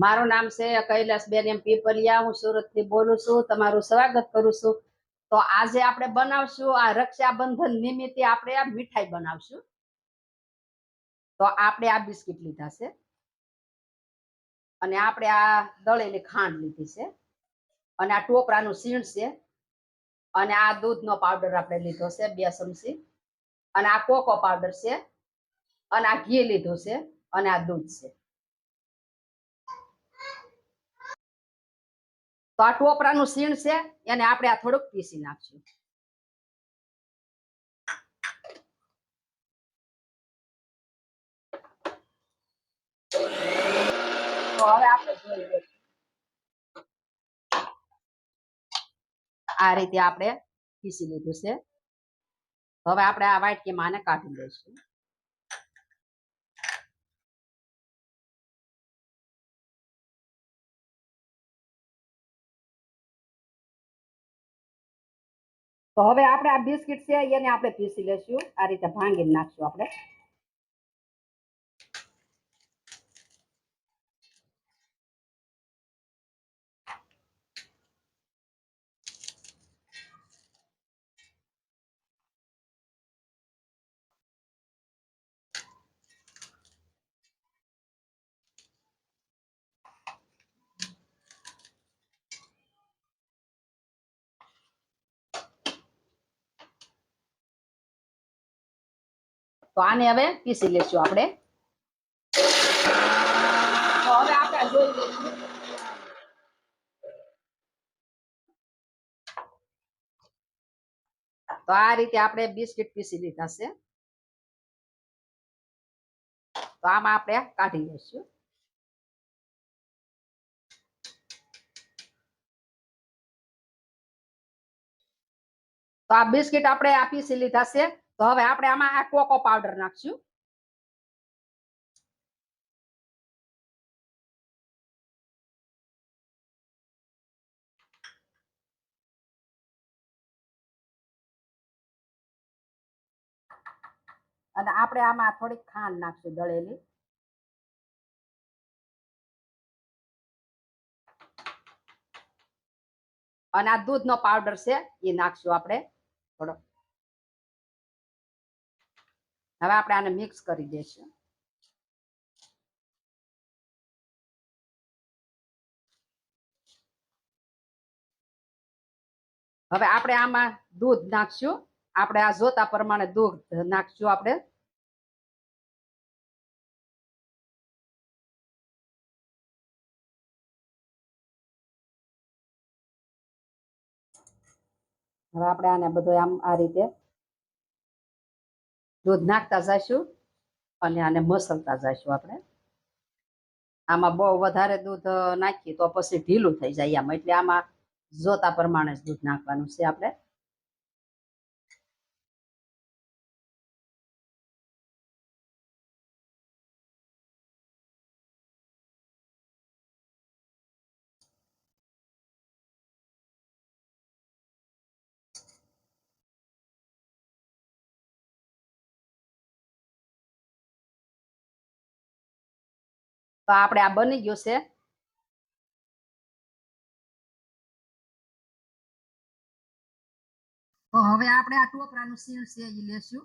મારું નામ છે કૈલાસબેન એમ પીપલિયા. હું સુરતથી બોલું છું. તમારું સ્વાગત કરું છું. તો આજે આપણે બનાવશું આ રક્ષાબંધન નિમિત્તે આપણે આ મીઠાઈ બનાવશું. તો આપણે આ બિસ્કિટ લીધા છે. અને આપણે આ દળેલી ખાંડ લીધી છે. અને આ ટોપરાનું સીણ છે. અને આ દૂધનો પાવડર આપણે લીધો છે, બે ચમચી. અને આ કોકો પાવડર છે. અને આ ઘી લીધું છે. અને આ દૂધ છે. તો આ ટોપરાનું સીણ છે, એને આપણે આ થોડુંક પીસી નાખશું. આ રીતે આપણે પીસી લીધું છે. હવે આપણે આ વાટકીમાં આને કાઢી લઈશું. તો હવે આપણે આ બિસ્કિટ છે એને આપણે પીસી લેશું આ રીતે ભાંગીને નાખશું આપણે. તો આને હવે પીસી લેશું આપણે તો હવે આપણે જોઈ લઈશું તો આ રીતે આપણે બિસ્કિટ પીસી લીધા છે તો આમાં આપણે કાઢી લઈશું તો આ બિસ્કિટ આપણે આ પીસી લીધા છે તો હવે આપણે આમાં આ કોકો પાવડર નાખશું. અને આપણે આમાં થોડીક ખાંડ નાખશું દળેલી. અને આ દૂધનો પાવડર છે એ નાખશું આપણે. થોડો. હવે આપણે આને મિક્સ કરી દઈશું. હવે આપણે આમાં દૂધ નાખશું. આપણે આ જોતા પ્રમાણે દૂધ નાખશું આપણે. હવે આપણે આને બધું આમ આ રીતે દૂધ નાખતા જઈશું અને આને મસલતા જઈશું આપણે. આમાં બહુ વધારે દૂધ નાખીએ તો પછી ઢીલું થઈ જાય આમાં એટલે આમાં જોતા પ્રમાણે જ દૂધ નાખવાનું છે આપણે. તો આપણે આ બની ગયું છે. તો હવે આપણે આ ટોપરાનું સીલ છે એ લેશું.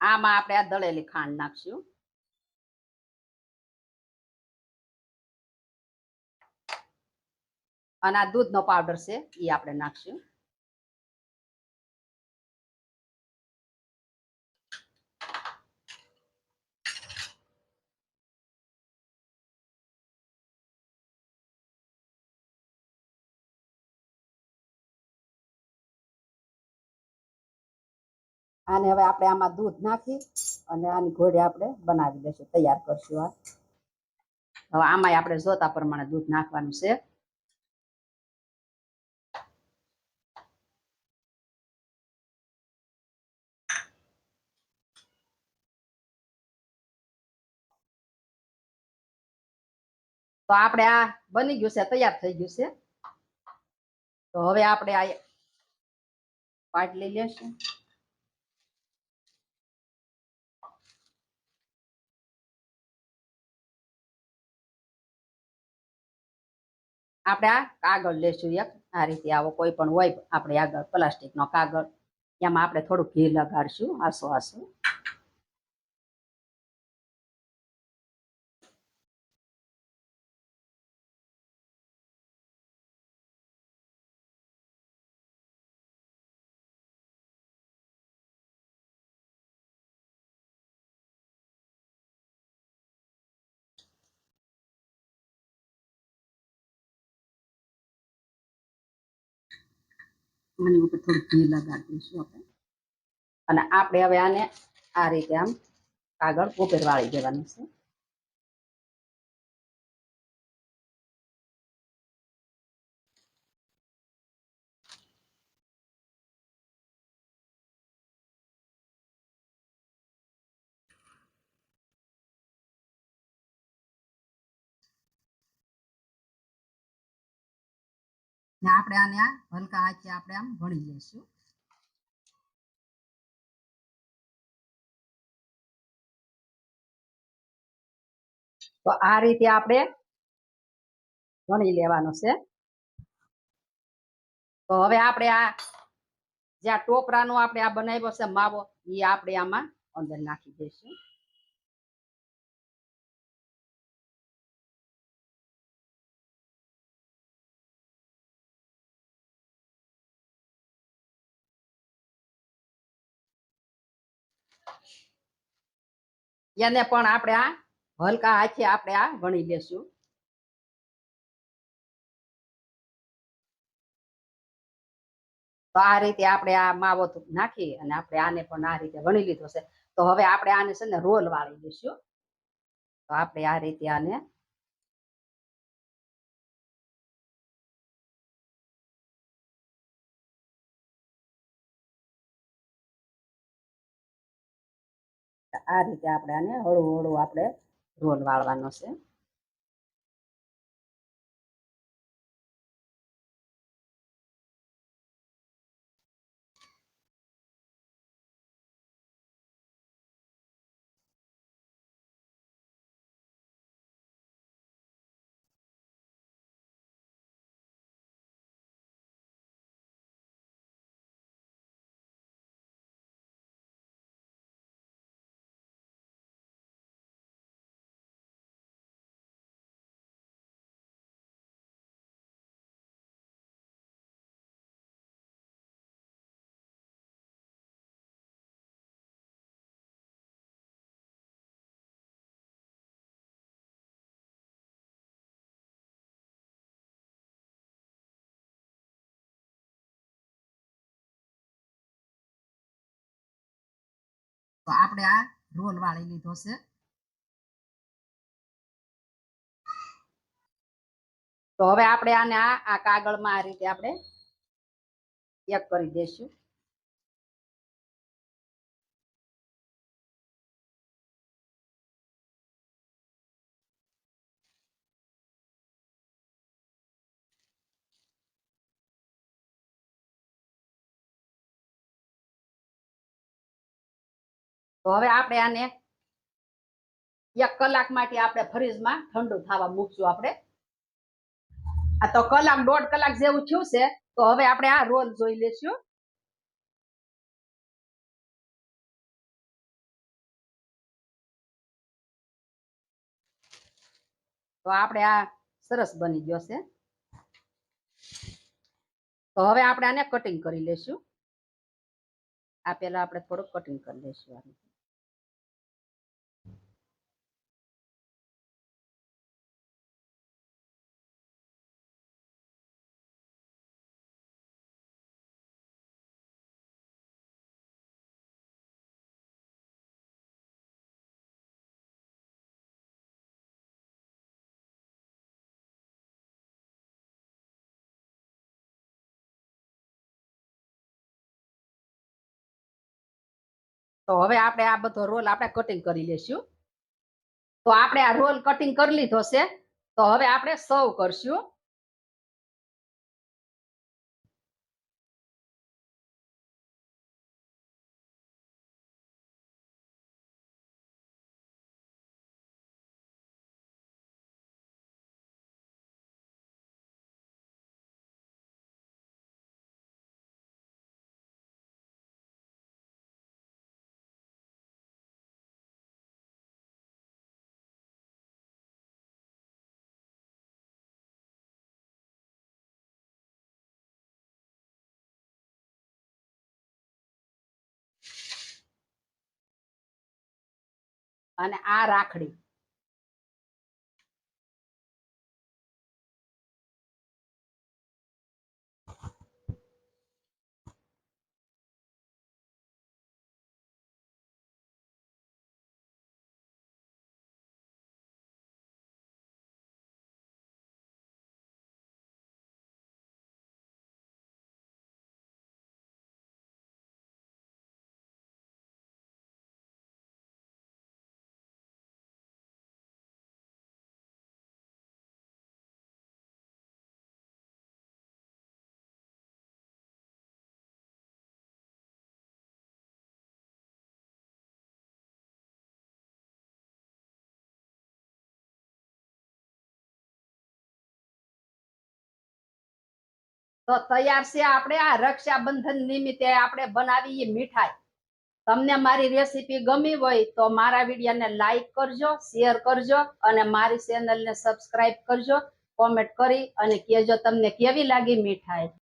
આમાં આપણે આ દળેલી ખાંડ નાખશું. અને આ દૂધનો પાવડર છે એ આપણે નાખશું. આને હવે આપણે આમાં દૂધ નાખી અને આની ઘોડી આપણે બનાવી દઈશું, તૈયાર કરશું આ. હવે આમાં આપણે જોતા પ્રમાણે દૂધ નાખવાનું છે. તો આપણે આ બની ગયું છે, તૈયાર થઈ ગયું છે. તો હવે આપણે આ પાટલી લેશું. આપણે આ કાગળ લેશું એક. આ રીતે આવો કોઈ પણ હોય, આપણે આગળ પ્લાસ્ટિકનો કાગળ. એમાં આપણે થોડું ઘી લગાડશું, આસો આસો. આની ઉપર થોડું ઘી લગાડી દઈશું આપણે. અને આપણે હવે આને આ રીતે આમ કાગળ ઉપર વાળી દેવાનું છે. ને આપણે આને આ હલકા હાથે આપણે આમ વણી લેશું તો આ રીતે આપણે વણી લેવાનું છે. તો હવે આપણે આ જે આ ટોપરાનો આપણે આ બનાવ્યો છે માવો, એ આપણે આમાં અંદર નાખી દઈશું. એને પણ આપણે આ હલકા હાથે આપણે આ વણી લેશું. તો આ રીતે આપણે આ માવો નાખી અને આપણે આને પણ આ રીતે વણી લીધો છે. તો હવે આપણે આને છે ને રોલ વાળી દઈશું તો આપણે આ રીતે આને આ રીતે આપણે આને હળવું હળવું આપણે રોલ વાળવાનો છે. તો આપણે આ રોલ વાળી લીધો છે. તો હવે આપણે આને આ કાગળમાં આ રીતે આપણે એક કરી દઈશું. તો હવે આપણે આને એક કલાક માટે આપણે ફ્રીજમાં ઠંડુ થવા મૂકશું આપણે. આ તો કલાક, દોઢ કલાક જેવું થયું છે, તો હવે આપણે આ રોલ જોઈ લેશું તો આપણે આ સરસ બની ગયો છે. તો હવે આપણે આને કટિંગ કરી લેશું આ પેલા આપણે થોડુંક કટિંગ કરી લેશું આ તો હવે આપણે આ બધો રોલ આપણે કટિંગ કરી લેશું તો આપણે આ રોલ કટિંગ કરી લીધો છે તો હવે આપણે સર્વ કરશું અને આ રાખડી. તો તૈયાર છે આપણે આ રક્ષાબંધન નિમિત્તે આપણે બનાવી મીઠાઈ. તમને મારી રેસીપી ગમી હોય તો મારા વિડીયોને લાઈક કરજો, શેર કરજો અને મારી ચેનલને સબસ્ક્રાઇબ કરજો, કોમેન્ટ કરી અને કહેજો તમને કેવી લાગી મીઠાઈ.